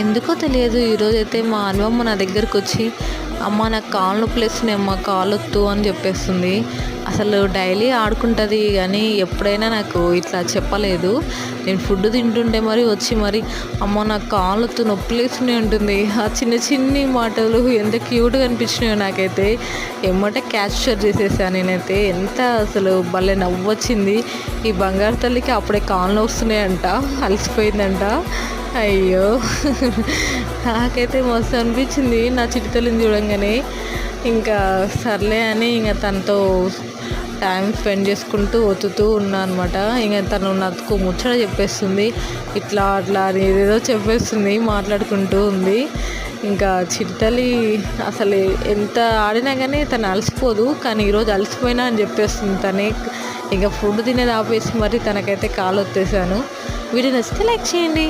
ఎందుకో తెలియదు. ఈరోజైతే మా అనువమ్మ నా దగ్గరకు వచ్చి అమ్మ నాకు కాళ్ళు నొప్పులు వేస్తున్నాయి అమ్మ కాళ్ళు వద్దు అని చెప్పేస్తుంది. అసలు డైలీ ఆడుకుంటుంది కానీ ఎప్పుడైనా నాకు ఇట్లా చెప్పలేదు. నేను ఫుడ్ తింటుంటే మరి వచ్చి మరి అమ్మ నాకు కాళ్ళు వద్దు నొప్పులు ఉంటుంది ఆ చిన్న చిన్ని మాటలు ఎంత క్యూట్గా అనిపించినాయో నాకైతే. ఎమ్మటే క్యాప్చర్ చేసేసాను నేనైతే. ఎంత అసలు భలే నవ్వొచ్చింది. ఈ బంగారు తల్లికి అప్పుడే కాళ్ళు వస్తున్నాయంట అలసిపోయిందంట. అయ్యో. నాకైతే మస్తు అనిపించింది. నా చిటితల్లిని చూడంగానే ఇంకా సర్లే అని ఇంకా తనతో టైం స్పెండ్ చేసుకుంటూ ఒత్తుతూ ఉన్నా అనమాట ఇంకా తను నతుకు ముచ్చట చెప్పేస్తుంది. ఇట్లా అట్లా అని ఏదేదో చెప్పేస్తుంది మాట్లాడుకుంటూ ఉంది. ఇంకా చిట్టలి అసలు ఎంత ఆడినా కానీ తను అలసిపోదు. కానీ ఈరోజు అలసిపోయినా అని చెప్పేస్తుంది తనే. ఇంకా ఫుడ్ తినేది ఆపేసి మరి తనకైతే కాలు వచ్చేసాను వీడియో నచ్చితే లైక్ చేయండి.